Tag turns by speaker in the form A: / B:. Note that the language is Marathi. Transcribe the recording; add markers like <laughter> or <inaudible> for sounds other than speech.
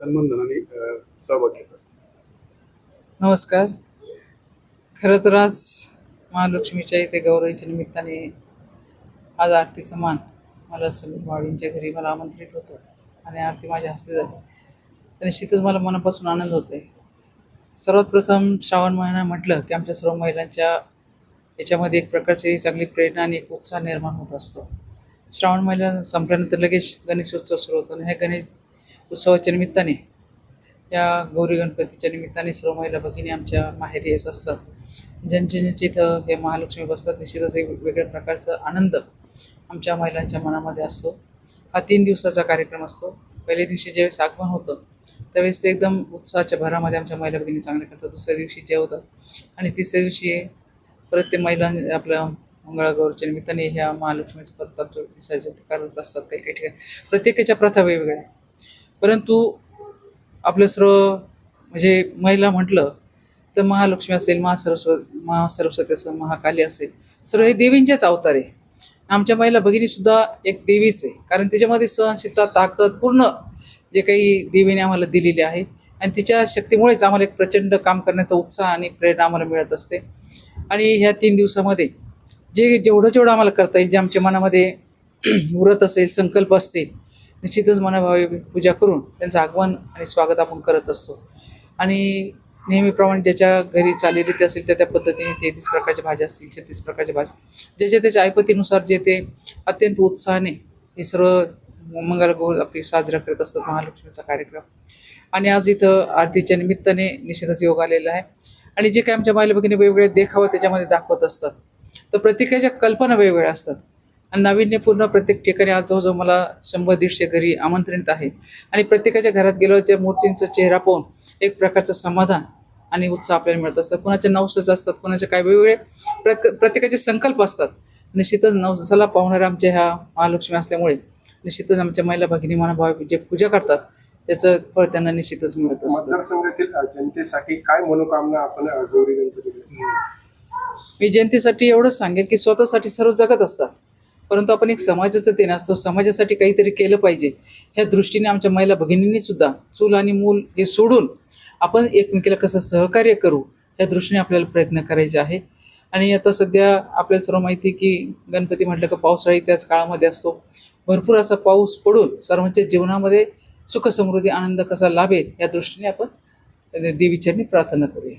A: तन्मनधनाने सहभाग घेत असतो.
B: नमस्कार. खरं तर आज महालक्ष्मीच्या इथे गौरवीच्या निमित्ताने आज आरतीचं मान मला समीर वाडींच्या घरी मला आमंत्रित होतं आणि आरती माझ्या हस्ते झाली. तर निश्चितच मला मनापासून आनंद होतो आहे सर्वात प्रथम श्रावण महिना म्हटलं की आमच्या सर्व महिलांच्या याच्यामध्ये एक प्रकारची चांगली प्रेरणा आणि एक उत्साह निर्माण होत असतो. श्रावण महिना संपल्यानंतर लगेच गणेशोत्सव सुरू होतो आणि ह्या गणेश उत्सवाच्या निमित्ताने या गौरी गणपतीच्या निमित्ताने सर्व महिला भगिनी आमच्या माहेरी येत असतात. ज्यांचे ज्यांचे इथं हे महालक्ष्मी बसतात निश्चितच एक वेगळ्या प्रकारचा आनंद आमच्या महिलांच्या मनामध्ये असतो. हा तीन दिवसाचा कार्यक्रम असतो. पहिल्या दिवशी ज्यावेळेस आगमन होतं त्यावेळेस ते एकदम उत्साहाच्या भरामध्ये आमच्या महिला भगिनी चांगल्या करतात. दुसऱ्या दिवशी जेवतात आणि तिसऱ्या दिवशी परत ते महिलां आपल्या मंगळागौरच्या निमित्ताने ह्या महालक्ष्मीचं करतात जो विसर्जन करत असतात. काही काही ठिकाणी. प्रत्येकाच्या प्रथा वेगवेगळ्या. परंतु आपलं सर्व म्हणजे महिला म्हटलं तर महालक्ष्मी असेल महासरस्वती महासरस्वती असेल महाकाली असेल सर्व हे देवींचेच अवतार आहे. आमच्या महिला भगिनीसुद्धा एक देवीच आहे. कारण तिच्यामध्ये सहनशीलता ताकद पूर्ण जे काही देवीने आम्हाला दिलेली आहे. आणि तिच्या शक्तीमुळेच आम्हाला एक प्रचंड काम करण्याचा उत्साह आणि प्रेरणा आम्हाला मिळत असते. आणि ह्या तीन दिवसामध्ये जे जेवढं जेवढं आम्हाला करता येईल जे आमच्या मनामध्ये <clears throat> व्रत असेल संकल्प असतील निश्चितच मनभावे पूजा करून त्यांचं आगमन आणि स्वागत आपण करत असतो. आणि नेहमीप्रमाणे ज्याच्या घरी चालीरीती असेल त्या त्या पद्धतीने तेहतीस प्रकारच्या भाज्या असतील छत्तीस प्रकारच्या भाज्या. ज्याच्या त्याच्या ऐपतीनुसार जे ते अत्यंत उत्साहाने हे सर्व मंगलगौर आपली साजरा करत असतात महालक्ष्मीचा कार्यक्रम. आणि आज इथं आरतीच्या निमित्ताने निश्चितच योग आलेला आहे. आणि जे काय आमच्या महिला भगिनी वेगवेगळे देखावं त्याच्यामध्ये दाखवत असतात. तर प्रत्येकाच्या कल्पना वेगवेगळ्या असतात. नाविन्यपूर्ण प्रत्येक ठिकाणी आज जवळजवळ मला शंभर दीडशे घरी आमंत्रित आहे. आणि प्रत्येकाच्या घरात गेलो त्या मूर्तींचा चेहरा पाहून एक प्रकारचं समाधान आणि उत्साह आपल्याला मिळत असतात कुणाचे नवसच असतात कुणाचे काय वेगवेगळे प्रत प्रत्येकाचे संकल्प असतात. निश्चितच नवसाला पावणाऱ्या आमच्या ह्या महालक्ष्मी असल्यामुळे निश्चितच आमच्या महिला भगिनी मनाभावे जे पूजा करतात त्याचं फळ त्यांना निश्चितच मिळत असतं.
A: मतदारसंघातील जनतेसाठी काय मनोकामना आपण अ, गौरी गणपती
B: मी जनतेसाठी एवढंच सांगेल की स्वतःसाठी सर्व जगत असतात. परंतु आपण एक समाजाचं देणं असतो समाजासाठी काहीतरी केलं पाहिजे. ह्या दृष्टीने आमच्या महिला भगिनींनी सुद्धा चूल आणि मूल हे सोडून आपण एकमेकीला कसं सहकार्य करू या दृष्टीने आपल्याला प्रयत्न करायचे आहे. आणि आता सध्या आपल्याला सर्व माहिती आहे की गणपती म्हटलं का पावसाळी त्याच काळामध्ये असतो. भरपूर असा पाऊस पडून सर्वांच्या जीवनामध्ये सुख समृद्धी आनंद कसा लाभेल या दृष्टीने आपण देवीचरणी प्रार्थना करूया.